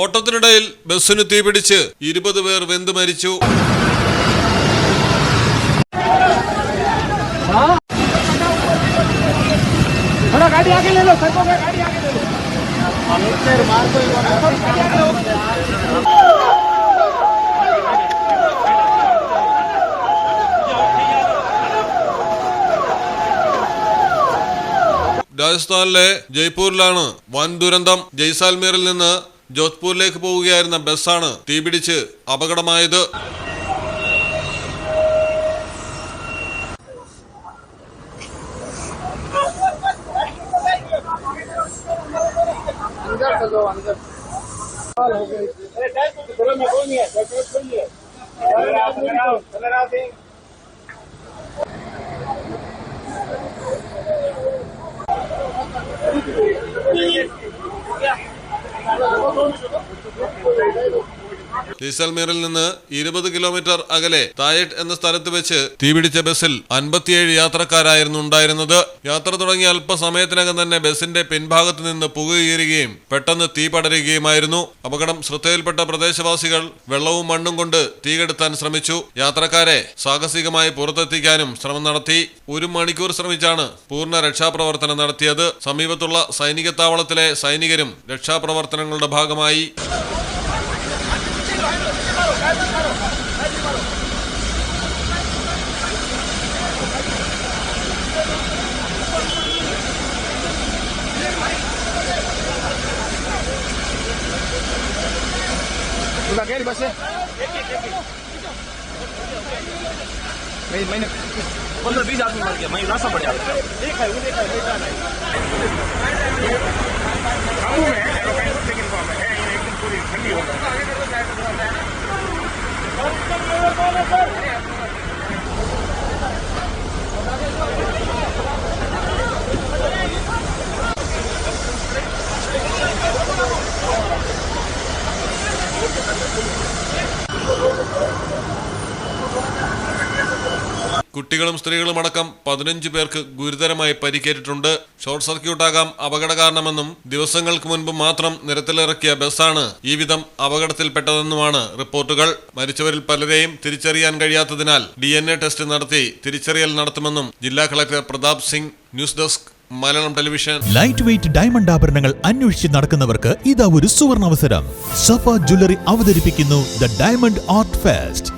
ഓട്ടത്തിനിടയിൽ ബസ്സിന് തീപിടിച്ച് ഇരുപത് പേർ വെന്ത് മരിച്ചു. രാജസ്ഥാനിലെ ജയ്പൂരിലാണ് വൻ ദുരന്തം. ജയ്സാൽമീറിൽ നിന്ന് ജോധ്പൂരിലേക്ക് പോവുകയായിരുന്ന ബസ്സാണ് തീപിടിച്ച് അപകടമായത് चलो मैं कोई नहीं है कोई नहीं है Gracias. ജയ്സാൽമീറിൽ നിന്ന് ഇരുപത് കിലോമീറ്റർ അകലെ തായട്ട് എന്ന സ്ഥലത്ത് വെച്ച് തീപിടിച്ച ബസ്സിൽ അൻപത്തിയേഴ് യാത്രക്കാരായിരുന്നു ഉണ്ടായിരുന്നത്. യാത്ര തുടങ്ങിയ അല്പസമയത്തിനകം തന്നെ ബസിന്റെ പിൻഭാഗത്ത് നിന്ന് പുകയേറുകയും പെട്ടെന്ന് തീ പടരുകയുമായിരുന്നു. അപകടം ശ്രദ്ധയിൽപ്പെട്ട പ്രദേശവാസികൾ വെള്ളവും മണ്ണും കൊണ്ട് തീകെടുത്താൻ ശ്രമിച്ചു. യാത്രക്കാരെ സാഹസികമായി പുറത്തെത്തിക്കാനും ശ്രമം നടത്തി. ഒരു മണിക്കൂർ ശ്രമിച്ചാണ് പൂർണ രക്ഷാപ്രവർത്തനം നടത്തിയത്. സമീപത്തുള്ള സൈനിക താവളത്തിലെ സൈനികരും രക്ഷാപ്രവർത്തനങ്ങളുടെ ഭാഗമായി. गैर बस। है मैं मैंने पंद्रह बीस आदमी मर गया मैं रास्ता पड़ जाता देखा है वो देखा है। കുട്ടികളും സ്ത്രീകളും അടക്കം പതിനഞ്ച് പേർക്ക് ഗുരുതരമായി പരിക്കേറ്റിട്ടുണ്ട്. ഷോർട്ട് സർക്യൂട്ടാകാം അപകട കാരണമെന്നും ദിവസങ്ങൾക്ക് മുൻപ് മാത്രം നിരത്തിലിറക്കിയ ബസ്സാണ് ഈ വിധം അപകടത്തിൽപ്പെട്ടതെന്നുമാണ് റിപ്പോർട്ടുകൾ. മരിച്ചവരിൽ പലരെയും തിരിച്ചറിയാൻ കഴിയാത്തതിനാൽ ഡി ടെസ്റ്റ് നടത്തി തിരിച്ചറിയൽ നടത്തുമെന്നും ജില്ലാ collector Pratap Singh news desk Malayalam television. Light weight diamond ആഭരണങ്ങൾ അന്വേഷിച്ച് നടക്കുന്നവർക്ക് ഇതാ ഒരു സുവർണ അവസരം. സഫ ജ്വല്ലറി അവതരിപ്പിക്കുന്നു the diamond art fest.